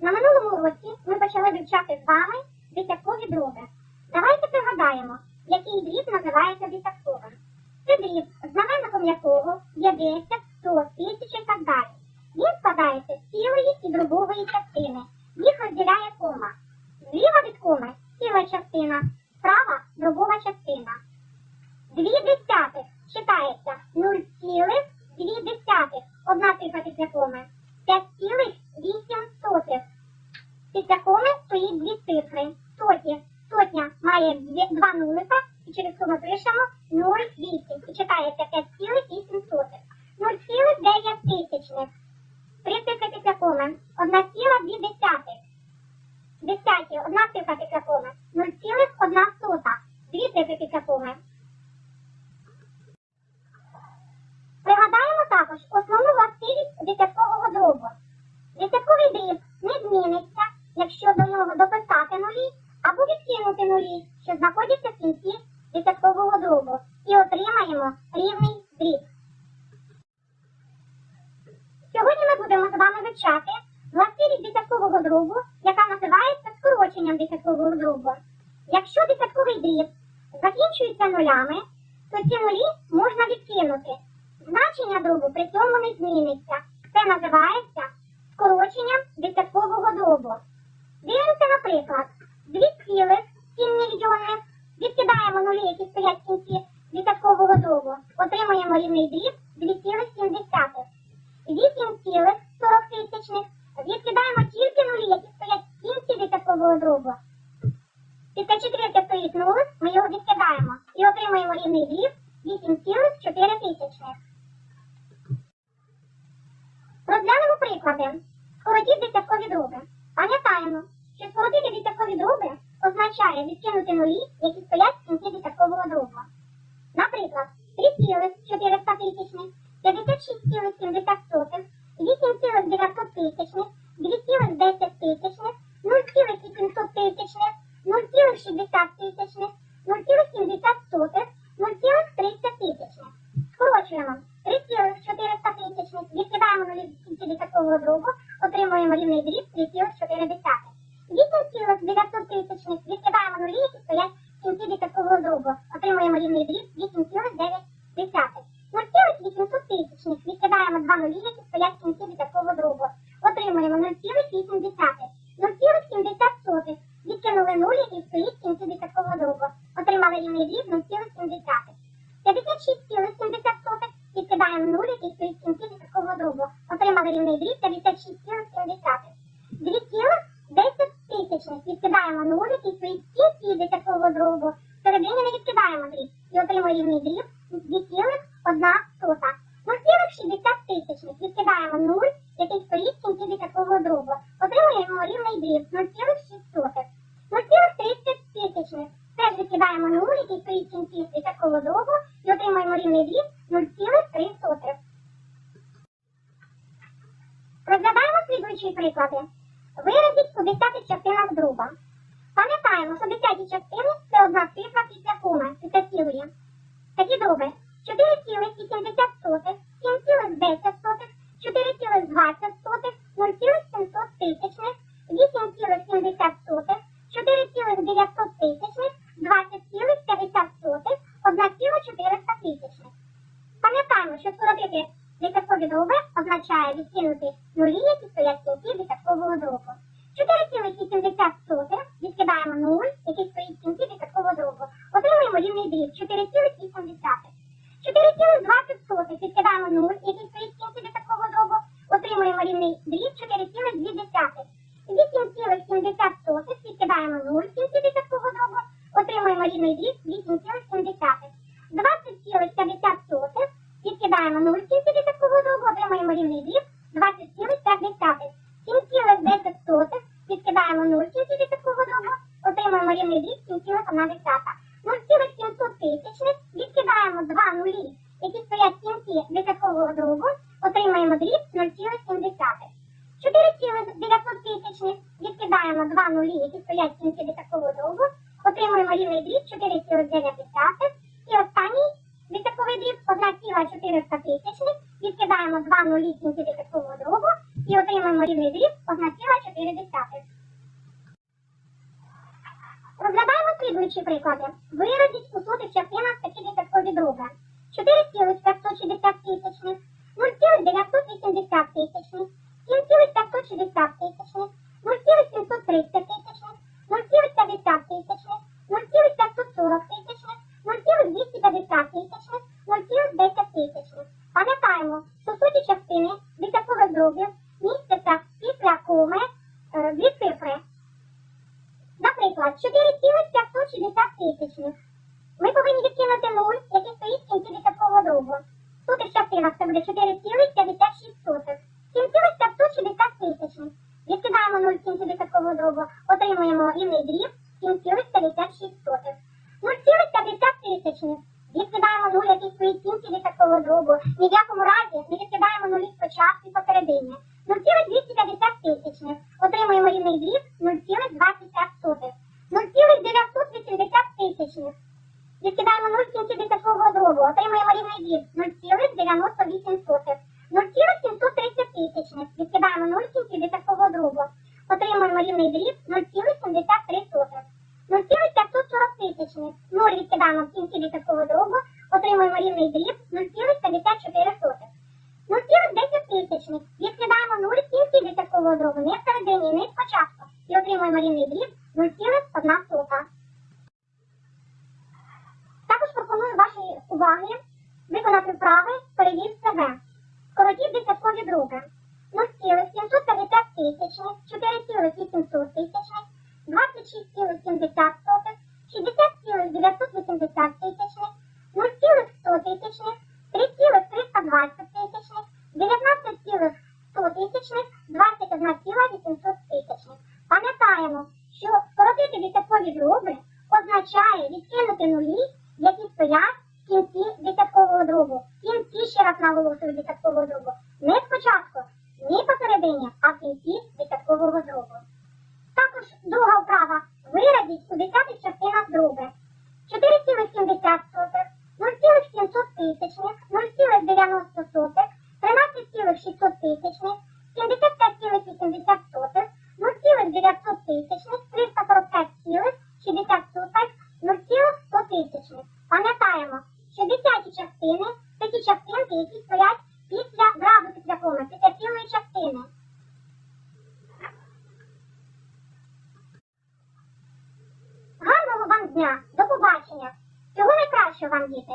На минулому році ми почали вивчати з вами десяткові дроби. Давайте пригадаємо, який дріб називається десятковим. Це дріб, знаменником якого є 10, 100, 1000 і так далі. Він складається з цілої і дробової частини. Їх розділяє кома. Зліва від коми ціла частина, справа дробова частина. Дві десятих читається 0,2 десятих. Одна цифра після коми. 5,8 сотих. Після коми стоїть дві цифри. Соті. Сотня має дві- два нулика і через кому пишемо 0,8. І читається 5,8 сотих. 0,9 тисячних. Три цифри після коми. 1,2 десятих. Цифра після коми. 0,1 сота. Дві цифри після. Пригадаємо також основну властивість десяткового дробу. Десятковий дріб не зміниться, якщо до нього дописати нулі або відкинути нулі, що знаходяться в кінці десяткового дробу, і отримаємо рівний дріб. Сьогодні ми будемо з вами вивчати властивість десяткового дробу, скороченням десяткового дробу. Якщо десятковий дріб закінчується нулями, то ці нулі можна відкинути. Значення дробу при цьому не зміниться. Це називається скороченням десяткового дробу. Дивимося, наприклад, 2,7 мільйонних. Відкидаємо нулі, які стоять в кінці десяткового дробу. Отримуємо рівний дріб 2,7. 8,40 тисячних. Відкидаємо тільки нулі, які стоять в кінці десяткового дробу. Після четвірки стоїть нуль, ми його відкидаємо і рівний 8,4. Розглянемо приклади. Скоротіть десяткові дроби. Пам'ятаємо, що скоротити десяткові дроби означає відкинути нулі, які стоять в кінці десяткового дробу. Наприклад, 3,4 тисячних, 56,70, 8,900 тисячних, 2,10 тисячних, 0,800 тисячних, 0,60 тисячних, 0,70, 0,30 тисячних. Скорочуємо 3,400 тисячних, відкидаємо нулі в кінці дробу, отримуємо рівний дріб 3,4. 8,900 тисячних, відкидаємо нулі, які стоять в кінці десяткового дробу, отримуємо рівний дріб 8,9. 0,800 тисячних, відкидаємо два нулі, які стоять в кінці десяткового дробу, отримуємо 0,8. 0,70, відкинули нуль, який стоїть в кінці десяткового дробу, отримали рівний дріб 0,7. 56,70 відкидаємо нуль, який стоїть в кінці десяткового дробу. Отримали рівний дріб 56,70. 2,10 тисячних відкидаємо нуль, який стоїть в кінці десяткового дробу. Середині не відкидаємо дріб і отримуємо рівний дріб 2,1 сота. 0,60 тисячних відкидаємо нуль, який стоїть в кінці десяткового дробу. Отримуємо рівний дріб 0,6 0,30 тисячних. Теж відкидаємо нуль, який стоїть в кінці десяткового дробу, і отримаємо рівний дріб 0,3. Розглядаємо слідуючі приклади. Виразіть десятих частинах дроба. Пам'ятаємо, що десяті частини це одна цифра після коми, після цілої. Такі дроби 4,80, 7,10, 4,20, 0,700 тисячних, 8,70, 4,900 тисячних, 20,50, 1,400 тисячних. Пам'ятаємо, що скоротити десяткові дроби означає відкинути нулі, які стоять кінці десяткового дробу. 4,80 відкидаємо 0, який стоїть в кінці десяткового дробу. Отримуємо рівний дріб 4,8. 4,20 відкидаємо 0, який стоїть в кінці десяткового дробу. Отримуємо рівний дріб 4,2. 8,70 відкидаємо 0 в кінці десяткового дробу. Отримуємо рівний дріб 8,7. 20,50 відкидаємо 0 в кінці дробу. Отримуємо рівний дріб 20,5. 7,10 відкидаємо 0 в кінці десяткового дробу. Отримуємо рівний дріб 7,1. 0,700 тисячних відкидаємо 2 нулі, які стоять в кінці десяткового дробу. Отримаємо дріб 0,7. 4,900 тисячних відкидаємо 2 нулі, які стоять в кінці десяткового дробу. Отримуємо рівний дріб 4,9. І останній десятковий дріб 1,400 тисячних. Відкидаємо 2 нулі в кінці дробу і отримаємо рівний дріб 1,4 десятих. Розглядаємо слідуючі приклади. Виразіть у сотих частинах такі десяткові дроби. 4,560 тисячних, 0,980 тисячних, 7,560 тисячних, 0,730 тисячних, 0,50 тисячних, 0,540 тисячних, 0,250 тисячних, 0,10 тисячних. Пам'ятаємо, що суті частини десяткових дробів містяться після коми е, дві цифри. Наприклад, 4,560 тисячних. Ми повинні відкинути 0, який стоїть в кінці десяткового дробу. В сотих частинах 4,56. 7,560 тисячних. Відкидаємо 0 в кінці десяткового дробу, отримуємо рівний дріб 7,56. 0,50 тисячних. Відкидаємо 0, який стоїть в кінці десяткового дробу. Ні в якому разі не відкидаємо нулі спочатку і посередині. 0,250 тисячних. Отримуємо рівний дріб 0,25. 0,980 тисячних. Відкидаємо 0 в кінці десяткового дробу. Отримуємо рівний дріб 0,98. 0,730 тисячних. Відкидаємо 0 в кінці десяткового дробу. Отримуємо рівний дріб 0,73. 0,540 тисячних. 0 відкидаємо в кінці десяткового дробу. Отримуємо рівний дріб 0,54. 0,10 тисячних. Відкидаємо 0 в кінці десяткового дробу. Не всередині, не спочатку. І отримуємо рівний дріб 0,1. Також пропоную вашій уваги виконати вправи перевів себе. Скоротіть десяткові друге. 0,750 тисячних, 4,800 тисячних, 26,70, 60,980 тисячних, 0,100 тисячних, 3,320 тисячних, 19,100 тисячних, 21,800 тисячних. Пам'ятаємо, що скоротити десяткові дроби означає відкинути нулі, які стоять в кінці десяткового дробу. В кінці, ще наголошую, десяткового дробу. Не спочатку, ні посередині, а в кінці десяткового дробу. Також друга вправа. Виразіть у десятих частинах дроби. 4,70, 0,700 тисячних, 0,90, 13,600 тисячних, після зразу святого, після цілої частини. Гарного вам дня, до побачення. Всього найкращого вам, діти.